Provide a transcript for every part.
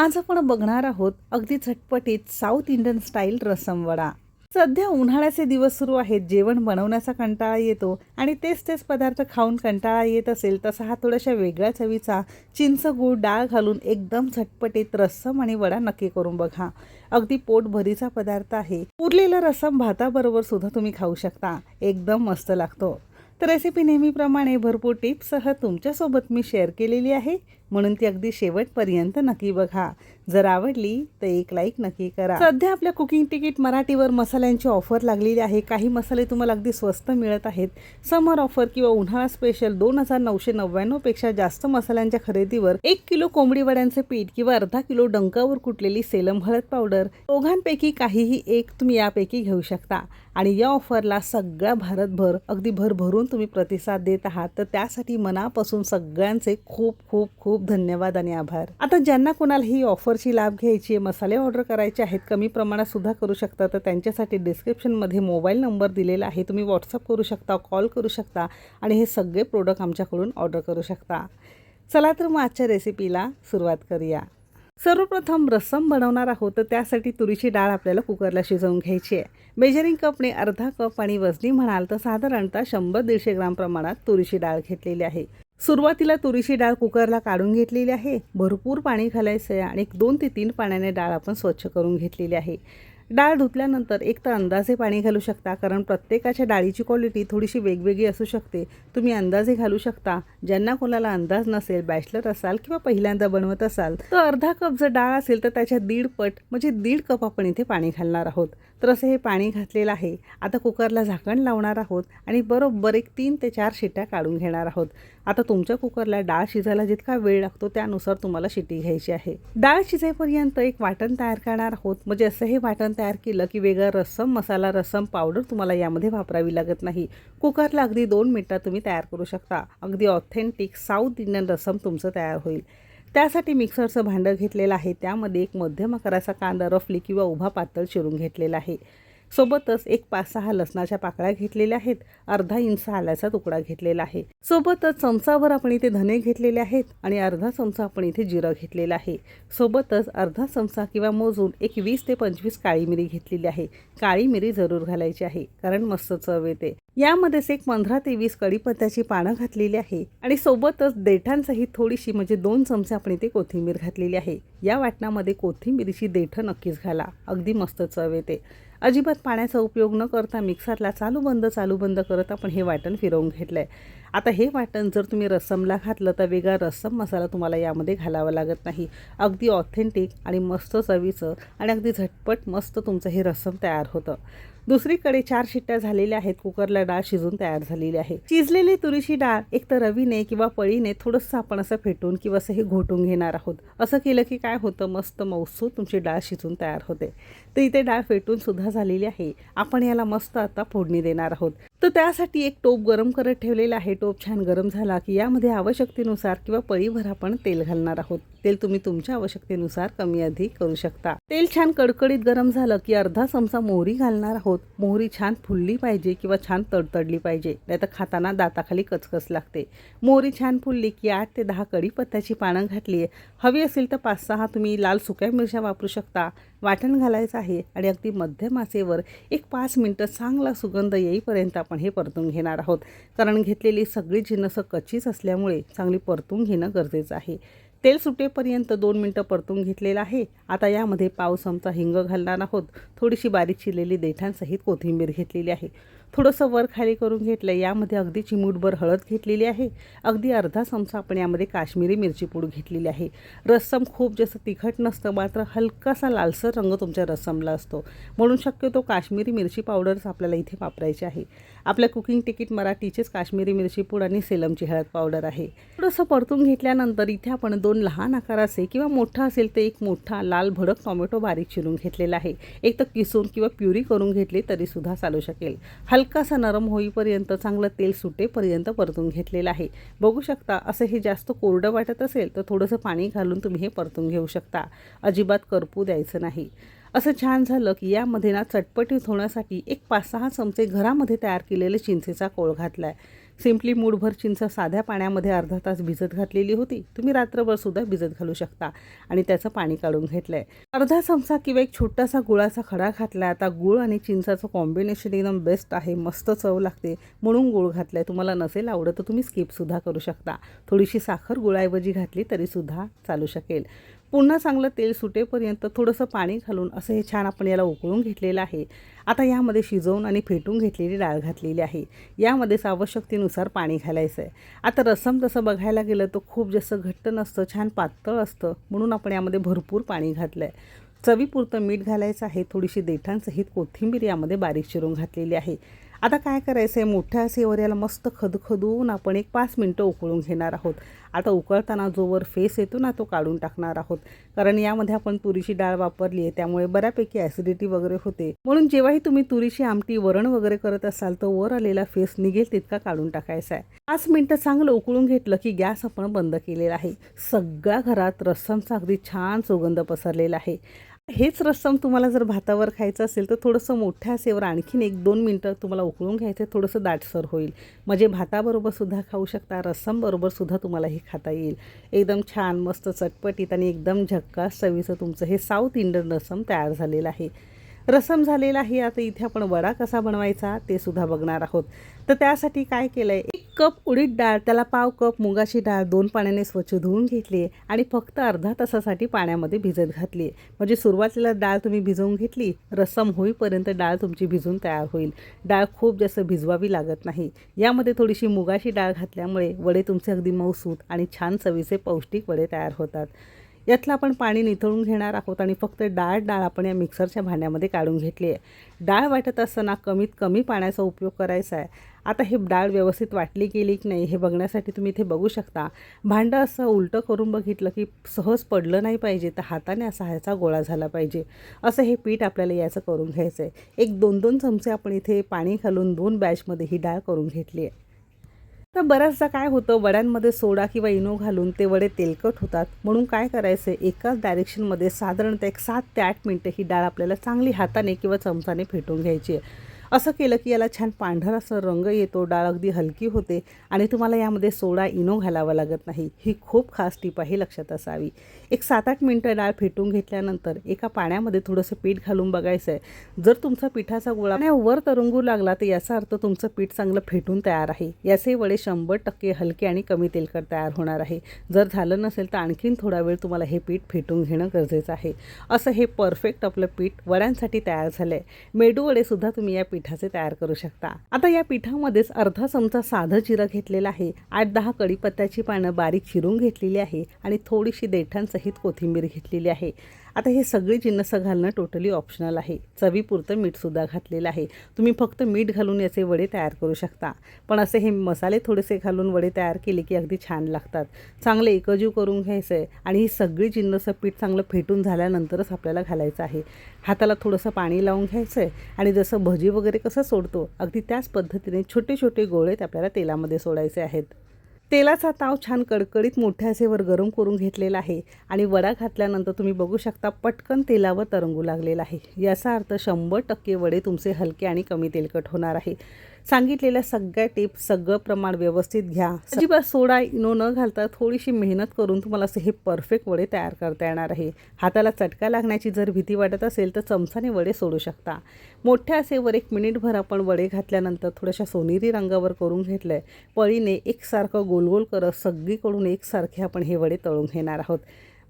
आज आपण बघणार आहोत अगदी झटपटीत South Indian style rasam vada. सध्या उन्हाळ्याचे दिवस सुरू आहेत जेवण बनवण्याचा कंटाळा येतो आणि तेच तेच पदार्थ खाऊन कंटाळा येत असेल तसा हा थोड्याशा वेगळ्या चवीचा चिंच गूळ डाळ घालून एकदम झटपटीत रस्सम आणि वडा नक्की करून बघा. अगदी पोटभरीचा पदार्थ आहे. उरलेला रस्सम भाताबरोबर सुद्धा तुम्ही खाऊ शकता. एकदम मस्त लागतो. तर रेसिपी नेहमीप्रमाणे भरपूर टिप्ससह तुमच्यासोबत मी शेअर केलेली आहे. म्हणून ती अगदी शेवटपर्यंत नक्की बघा. जर आवडली तर एक लाईक नक्की करा. सध्या आपल्या कुकिंग तिकीट मराठीवर मसाल्यांची ऑफर लागलेली आहे. काही मसाले तुम्हाला अगदी स्वस्त मिळत आहेत. समर ऑफर किंवा उन्हाळा स्पेशल दोन हजार नऊशे नव्याण्णवपेक्षा जास्त मसाल्यांच्या खरेदीवर एक किलो कोंबडी वड्यांचे पीठ किंवा अर्धा किलो डंकावर कुटलेली सेलम हळद पावडर दोघांपैकी काहीही एक तुम्ही यापैकी घेऊ शकता. आणि या ऑफरला सगळा भारतभर अगदी भरभरून तुम्ही प्रतिसाद देत आहात. तर त्यासाठी मनापासून सगळ्यांचे खूप खूप खूप धन्यवाद आणि आभार. आता ज्यांना कोणाला ही ऑफरची लाभ घ्यायची आहे मसाले ऑर्डर करायचे आहेत कमी प्रमाणात सुद्धा करू शकता तर त्यांच्यासाठी डिस्क्रिप्शनमध्ये मोबाईल नंबर दिलेला आहे. तुम्ही व्हॉट्सअप करू शकता कॉल करू शकता आणि हे सगळे प्रोडक्ट आमच्याकडून ऑर्डर करू शकता. चला तर मग आजच्या रेसिपीला सुरुवात करूया. सर्वप्रथम रस्सम बनवणार आहोत तर त्यासाठी तुरीची डाळ आपल्याला कुकरला शिजवून घ्यायची आहे. मेजरिंग कपने अर्धा कप आणि वजनी म्हणाल तर साधारणतः शंभर दीडशे ग्राम प्रमाणात तुरीची डाळ घेतलेली आहे. सुरुवातीला तुरीची डाळ कुकरला काढून घेतलेली आहे. भरपूर पाणी घालायचं आहे आणि एक दोन ते तीन पाण्याने डाळ आपण स्वच्छ करून घेतलेली आहे. डाळ धुतल्यानंतर एक तर अंदाजे पाणी घालू शकता कारण प्रत्येकाच्या डाळीची क्वालिटी थोडीशी वेगवेगळी असू शकते. तुम्ही अंदाजे घालू शकता. ज्यांना कोणाला अंदाज नसेल बॅचलर असाल किंवा पहिल्यांदा बनवत असाल तर अर्धा कप जर डाळ असेल तर त्याच्या दीड पट म्हणजे दीड कप आपण इथे पाणी घालणार आहोत. तर असं हे पाणी घातलेलं आहे. आता कुकरला झाकण लावणार आहोत आणि बरोबर एक तीन ते चार शिट्ट्या काढून घेणार आहोत. आता तुमच्या कुकरला डाळ शिजायला जितका वेळ लागतो त्यानुसार तुम्हाला शिटी घ्यायची आहे. डाळ शिजेपर्यंत एक वाटण तयार करणार आहोत. म्हणजे असं हे वाटण तयार केलं की वेगळा रस्सम मसाला रस्सम पावडर तुम्हाला यामध्ये वापरावी लागत नाही. कुकरला अगदी दोन मिनटात तुम्ही तयार करू शकता. अगदी ऑथेंटिक साऊथ इंडियन रस्सम तुमचं तयार होईल. त्यासाठी मिक्सरचं भांडं घेतलेलं आहे. त्यामध्ये एक मध्यम आकाराचा कांदा रफली किंवा उभा पातळ चिरून घेतलेला आहे. सोबतच एक पाच सहा लसणाच्या पाकळ्या घेतलेल्या आहेत. अर्धा इंच आल्याचा तुकडा घेतलेला आहे. सोबतच चमचाभर आपण इथे धने घेतलेले आहेत आणि अर्धा चमचा आपण इथे जिरं घेतलेलं आहे. सोबतच अर्धा चमचा किंवा मोजून एक वीस ते पंचवीस काळी मिरी घेतलेली आहे. काळी मिरी जरूर घालायची आहे कारण मस्त चव येते. यामध्येच एक पंधरा ते वीस कढीपत्त्याची पानं घातलेली आहे आणि सोबतच देठांसहित थोडीशी म्हणजे दोन चमचे आपण इथे कोथिंबीर घातलेली आहे. या वाटणामध्ये कोथिंबीरीची देठं नक्कीच घाला. अगदी मस्त चव येते. अजिबात पाण्याचा उपयोग न करता मिक्सरला चालू बंद चालू बंद करत आपण हे वाटण फिरवून घेतलं आहे आता हे वाटण जर तुम्ही रसमला घातलं तर वेगळा रसम मसाला तुम्हाला यामध्ये घालावा लागत नाही. अगदी ऑथेंटिक आणि मस्त चवीचं आणि अगदी झटपट मस्त तुमचं हे रसम तयार होतं. दुसरीकडे चार शिट्ट्या झालेल्या आहेत. कुकरला डाळ शिजून तयार झालेली आहे. शिजलेली तुरीची डाळ एक तर रवीने किंवा पळीने थोडंसं आपण असं फेटून किंवा असं हे घोटून घेणार आहोत. असं केलं की काय होतं? मस्त मौसू तुमची डाळ शिजून तयार होते. तर इथे डाळ फेटून सुद्धा झालेली आहे. आपण याला मस्त आता फोडणी देणार आहोत. तर त्यासाठी एक टोप गरम करत ठेवलेला आहे. टोप छान गरम झाला की यामध्ये आवश्यकतेनुसार किंवा पळीभर आपण तेल घालणार आहोत. तेल तुम्ही तुमच्या आवश्यकतेनुसार कमी अधिक करू शकता. तेल छान कडकडीत गरम झालं की अर्धा चमचा मोहरी घालणार आहोत. मोहरी छान फुलली पाहिजे किंवा छान तडतडली पाहिजे. नाही तर खाताना दाताखाली कचकच लागते. मोहरी छान फुलली की आठ ते दहा कढीपत्त्याची पानं घातली हवी असेल तर पाच सहा तुम्ही लाल सुक्या मिरच्या वापरू शकता. वाटण घालायचं आहे आणि अगदी मध्यम आचेवर एक पाच मिनटं चांगला सुगंध येईपर्यंत आपण हे परतून घेणार आहोत. कारण घेतलेली सगळी जिन्नसं कच्चीच असल्यामुळे चांगली परतून घेणं गरजेचं आहे. तेल सुटेपर्यंत दोन मिनटं परतून घेतलेलं आहे. आता यामध्ये पाव चमचा हिंग घालणार आहोत. थोडीशी बारीक चिरलेली देठांसहित कोथिंबीर घेतलेली आहे. थोडंसं वर खाली करून घेतलं यामध्ये अगदी चिमूटभर हळद घेतलेली आहे. अगदी अर्धा चमचा आपण यामध्ये काश्मीरी मिरची पूड घेतलेली आहे. रस्सम खूप जास्त तिखट नसतं मात्र हलकासा लालसर रंग तुमच्या रस्समला असतो. म्हणून शक्यतो काश्मीरी मिरची पावडरच आपल्याला इथे वापरायची आहे. आपल्या कुकिंग तिकीट मराठीचेच काश्मीरी मिरची पूड आणि सेलमची हळद पावडर आहे. थोडंसं परतून घेतल्यानंतर इथे आपण दोन लहान आकाराचे किंवा मोठा असेल तर एक मोठा लाल भडक टोमॅटो बारीक चिरून घेतलेला आहे. एक तर किसून किंवा प्युरी करून घेतली तरीसुद्धा चालू शकेल. हलकासा नरम होईपर्यंत चांगलं तेल सुटेपर्यंत परतून घेतलेलं आहे. बघू शकता असं हे जास्त कोरडं वाटत असेल तर थोडंसं पाणी घालून तुम्ही हे परतून घेऊ शकता. अजिबात करपू द्यायचं नाही. असं छान झालं की यामध्ये ना चटपटीत होण्यासाठी एक पाच सहा चमचे घरामध्ये तयार केलेले चिंचेचा कोळ घातला आहे सिम्पली मूडभर चिंच साध्या पाण्यामध्ये अर्धा तास भिजत घातलेली होती. तुम्ही रात्रभर सुद्धा भिजत घालू शकता आणि त्याचं पाणी काढून घेतलं आहे अर्धा चमचा किंवा एक छोटासा गुळाचा खडा घातला आता गुळ आणि चिंचाचं कॉम्बिनेशन एकदम बेस्ट आहे. मस्त चव लागते. म्हणून गुळ आहे तुम्हाला नसेल आवडत तर तुम्ही स्किपसुद्धा करू शकता. थोडीशी साखर गुळाऐवजी घातली तरीसुद्धा चालू शकेल. पुन्हा चांगलं तेल सुटेपर्यंत थोडंसं पाणी घालून असं हे छान आपण याला उकळून घेतलेलं आहे. आता यामध्ये शिजवून आणि फेटून घेतलेली डाळ घातलेली आहे. यामध्येच आवश्यकतेनुसार पाणी घालायचं आहे आता रसम तसं बघायला गेलं तर खूप जास्त घट्ट नसतं छान पातळ असतं. म्हणून आपण यामध्ये भरपूर पाणी घातलं आहे चवीपुरतं मीठ घालायचं आहे. थोडीशी देठांसहित कोथिंबीर यामध्ये बारीक चिरून घातलेली आहे. आता काय करायचं आहे मोठ्या सेवर याला मस्त खदखदून आपण एक पाच मिनटं उकळून घेणार आहोत. आता उकळताना जोवर फेस येतो ना तो काढून टाकणार आहोत. कारण यामध्ये आपण तुरीची डाळ वापरली आहे त्यामुळे बऱ्यापैकी ॲसिडिटी वगैरे होते. म्हणून जेव्हाही तुम्ही तुरीची आमटी वरण वगैरे करत असाल तर वर आलेला फेस निघेल तितका काढून टाकायचा आहे. पाच मिनटं चांगलं उकळून घेतलं की गॅस आपण बंद केलेला आहे. सगळ्या घरात रस्समचा अगदी छान सुगंध पसरलेला आहे. हेच रस्सम तुम्हाला जर भातावर खायचं असेल तर थोडंसं मोठ्या असेवर आणखीन एक दोन मिनटं तुम्हाला उकळून घ्यायचं थोडंसं दाटसर होईल. म्हणजे भाताबरोबर सुद्धा खाऊ शकता रस्समबरोबर सुद्धा तुम्हाला हे खाता येईल. एकदम छान मस्त चटपटीत आणि एकदम झक्का चवीचं तुमचं हे साऊथ इंडियन रसम तयार झालेलं आहे. रसम झालेला आहे. आता इथे आपण वडा कसा बनवायचा ते सुद्धा बघणार आहोत. तर त्यासाठी काय केलं आहे एक कप उडीद डाळ त्याला पाव कप मुगाची डाळ दोन पाण्याने स्वच्छ धुवून घेतली आहे आणि फक्त अर्धा तासासाठी पाण्यामध्ये भिजत घातली आहे म्हणजे सुरुवातीला डाळ तुम्ही भिजवून घेतली रसम होईपर्यंत डाळ तुमची भिजून तयार होईल. डाळ खूप जास्त भिजवावी लागत नाही. यामध्ये थोडीशी मुगाची डाळ घातल्यामुळे वडे तुमचे अगदी मऊसूत आणि छान चवीचे पौष्टिक वडे तयार होतात. यातलं आपण पाणी निथळून घेणार आहोत आणि फक्त डाळ डाळ आपण या मिक्सरच्या भांड्यामध्ये काढून घेतली आहे. डाळ वाटत असताना कमीत कमी पाण्याचा उपयोग करायचा आहे. आता हे डाळ व्यवस्थित वाटली गेली की नाही हे बघण्यासाठी तुम्ही इथे बघू शकता. भांडं असं उलटं करून बघितलं की सहज पडलं नाही पाहिजे तर हाताने असा ह्याचा गोळा झाला पाहिजे. असं हे पीठ आपल्याला याचं करून घ्यायचं आहे एक दोन दोन चमचे आपण इथे पाणी घालून दोन बॅचमध्ये ही डाळ करून घेतली आहे. तर बऱ्याचदा काय होतं वड्यांमध्ये सोडा किंवा इनो घालून ते वडे तेलकट होतात. म्हणून काय करायचं एकाच डायरेक्शनमध्ये साधारणतः एक सात ते आठ मिनटं ही डाळ आपल्याला चांगली हाताने किंवा चमचाने फेटून घ्यायची आहे. असं केलं की याला छान पांढरा असं रंग येतो डाळ अगदी हलकी होते आणि तुम्हाला यामध्ये सोडा इनो घालावा लागत नाही. ही खूप खास टीप आहे लक्षात असावी. एक सात आठ मिनटं डाळ फेटून घेतल्यानंतर एका पाण्यामध्ये थोडंसं पीठ घालून बघायचं आहे जर तुमचा पिठाचा गोळा वर तरंगू लागला तर याचा अर्थ तुमचं पीठ चांगलं फेटून तयार आहे. याचे वडे शंभर टक्के हलके आणि कमी तेलकट तयार होणार आहे. जर झालं नसेल तर आणखीन थोडा वेळ तुम्हाला हे पीठ फेटून घेणं गरजेचं आहे. असं हे परफेक्ट आपलं पीठ वड्यांसाठी तयार झालं आहे मेडू वडेसुद्धा तुम्ही या पीठ पिठाचे तयार करू शकता. आता या पिठामध्येच अर्धा चमचा साधं जिरं घेतलेलं आहे. आठ दहा कडीपत्त्याची पानं बारीक चिरून घेतलेली आहे आणि थोडीशी देठांसहित कोथिंबीर घेतलेली आहे. आता हे सगळे जिन्नसं घालणं टोटली ऑप्शनल आहे. चवीपुरतं मीठसुद्धा घातलेलं आहे. तुम्ही फक्त मीठ घालून याचे वडे तयार करू शकता. पण असे हे मसाले थोडेसे घालून वडे तयार केले की अगदी छान लागतात. चांगले एकजीव करून घ्यायचं आहे आणि ही सगळी जिन्नसं पीठ चांगलं फेटून झाल्यानंतरच आपल्याला घालायचं आहे. हाताला थोडंसं पाणी लावून घ्यायचं आहे आणि जसं भजी वगैरे कसं सोडतो अगदी त्याच पद्धतीने छोटे छोटे गोळे आपल्याला तेलामध्ये सोडायचे आहेत. तेलाचा ताव छान कडकडीत मोठ्या असेवर गरम करून घेतलेला आहे आणि वडा घातल्यानंतर तुम्ही बघू शकता पटकन तेलावर तरंगू लागलेला आहे. याचा अर्थ शंभर टक्के वडे तुमचे हलके आणि कमी तेलकट होणार आहे. सांगितलेल्या सगळ्या टिप्स सगळं प्रमाण व्यवस्थित घ्या. अजिबात सोडा इनो न घालता थोडीशी मेहनत करून तुम्हाला असे हे परफेक्ट वडे तयार करता येणार आहे. हाताला चटका लागण्याची जर भीती वाटत असेल तर चमचाने वडे सोडू शकता. मोठ्या असेवर एक मिनिटभर आपण वडे घातल्यानंतर थोड्याशा सोनेरी रंगावर करून घेतलं आहे पळीने एकसारखं गोल गोल करत सगळीकडून एकसारखे आपण हे वडे तळून घेणार आहोत.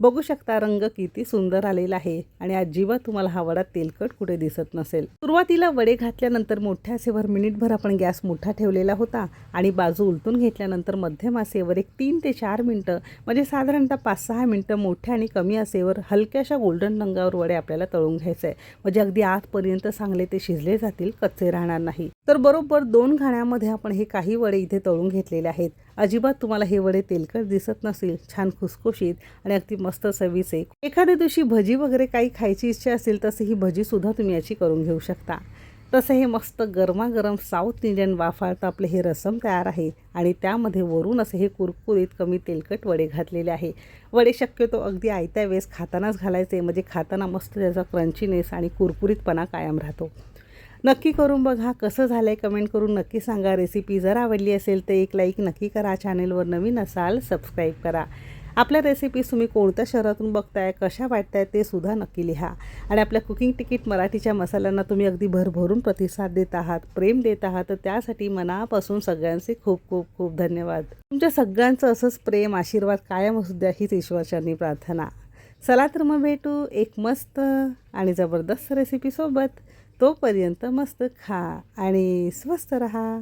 बघू शकता रंग किती सुंदर आलेला आहे आणि अजिबात तुम्हाला हा वडा तेलकट कुठे दिसत नसेल. सुरुवातीला वडे घातल्यानंतर मोठ्या आसेवर मिनिटभर आपण गॅस मोठा ठेवलेला होता आणि बाजू उलटून घेतल्यानंतर मध्यम आसेवर एक तीन ते चार मिनटं म्हणजे साधारणतः पाच सहा मिनटं मोठ्या आणि कमी आसेवर हलक्याशा गोल्डन रंगावर वडे आपल्याला तळून घ्यायचं आहे म्हणजे अगदी आतपर्यंत चांगले ते शिजले जातील कच्चे राहणार नाही. तर बरोबर दोन घाण्यामध्ये आपण हे काही वडे इथे तळून घेतलेले आहेत. अजिबात तुम्हाला हे वडे तेलकट दिसत नसेल छान खुसखुशीत आणि अगदी मस्त चवीचे एखाद्या दिवशी भजी वगैरे काही खायची इच्छा असेल तसं ही भजीसुद्धा तुम्ही याची करून घेऊ शकता. तसं हे मस्त गरमागरम साऊथ इंडियन वाफाळतं आपले हे रसम तयार आहे आणि त्यामध्ये वरून असे हे कुरकुरीत कमी तेलकट वडे घातलेले आहे. वडे शक्यतो अगदी आयत्या वेळेस खातानाच घालायचे म्हणजे खाताना मस्त त्याचा क्रंचीनेस आणि कुरकुरीतपणा कायम राहतो. नक्की करून बघा कसं झालं आहे कमेंट करून नक्की सांगा. रेसिपी जर आवडली असेल तर एक लाईक नक्की करा. चॅनेलवर नवीन असाल सबस्क्राईब करा. आपल्या रेसिपीज तुम्ही कोणत्या शहरातून बघताय कशा वाटताय ते सुद्धा नक्की लिहा. आणि आपल्या कुकिंग तिकीट मराठीच्या मसाल्यांना तुम्ही अगदी भरभरून प्रतिसाद देत आहात प्रेम देत आहात. तर त्यासाठी मनापासून सगळ्यांचे खूप खूप खूप धन्यवाद. तुमच्या सगळ्यांचं असंच प्रेम आशीर्वाद कायम असू द्या हीच ईश्वरचरणी प्रार्थना. चला तर मग भेटू एक मस्त आणि जबरदस्त रेसिपीसोबत तोपर्यंत मस्त खा आणि स्वस्त रहा.